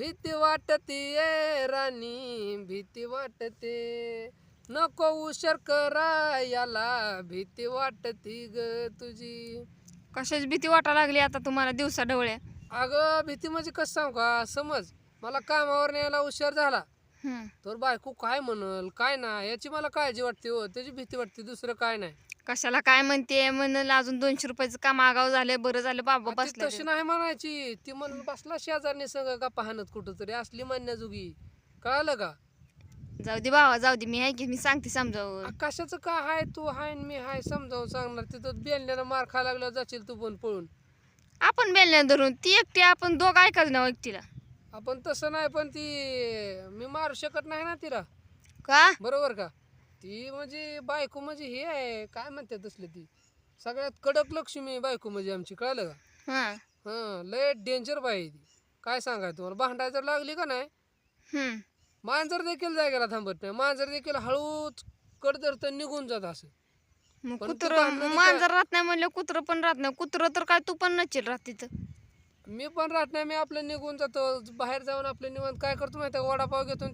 भीती वाटते ये राणी भीती वाटते. नको उशीर करा याला भीती वाटती ग तुझी. कशाची भीती वाटा लागली आता तुम्हाला दिवसा डवळे अगं भीती म्हणजे कसं सांगू का? समज मला कामावर न्यायला उशीर झाला. हम्म. तर बायको काय म्हणल काय नाही याची मला काळजी वाटते हो त्याची भीती वाटते दुसरं काय नाही. कशाला काय म्हणते म्हणलं अजून दोनशे रुपयाचं काम आगाव झाले बरं झालं बाबा ती बसले तशी नाही म्हणायची ती म्हणून बसला शेजारने संग का पाहणत कुठं तरी असली मान्याजोगी कळालं का? जाऊ दे बाबा जाऊ दे मी आहे की मी सांगते समजावून. कशाचं का हाय तू हाय न मी हाय समजावून सांगणार तिथं बेलण्यानं मार खायला लागल्यावर जाशील तू पण पळून. आपण बेलण्या धरून ती एकटी आपण दोघं ऐकायचं ना एकटीला. आपण तसं नाही पण ती मी मारू शकत नाही ना तिला. का? बरोबर का? ती म्हणजे बायको म्हणजे हे आहे काय म्हणते तसले ती? सगळ्यात कडक लक्ष्मी बायको म्हणजे आमची कळलं का? हा. हां लय डेंजर बाई आहे ती. काय सांगाय तुम्हाला? भांडाय जर लागली का नाही? हम्म. मांजर देखील जायला थांबत नाही. मांजर देखील हळूच कडदर निघून जात असं. मग पण ते कुत्र मांजर राहत नाही म्हणलं कुत्र पण राहत नाही. कुत्र तर काय तू पण नचील राहत तिथं. मी पण राहत नाही मी आपलं निघून जातो. बाहेर जाऊन आपलं निवांत काय करतो माहिती आहे वडापाव घेतो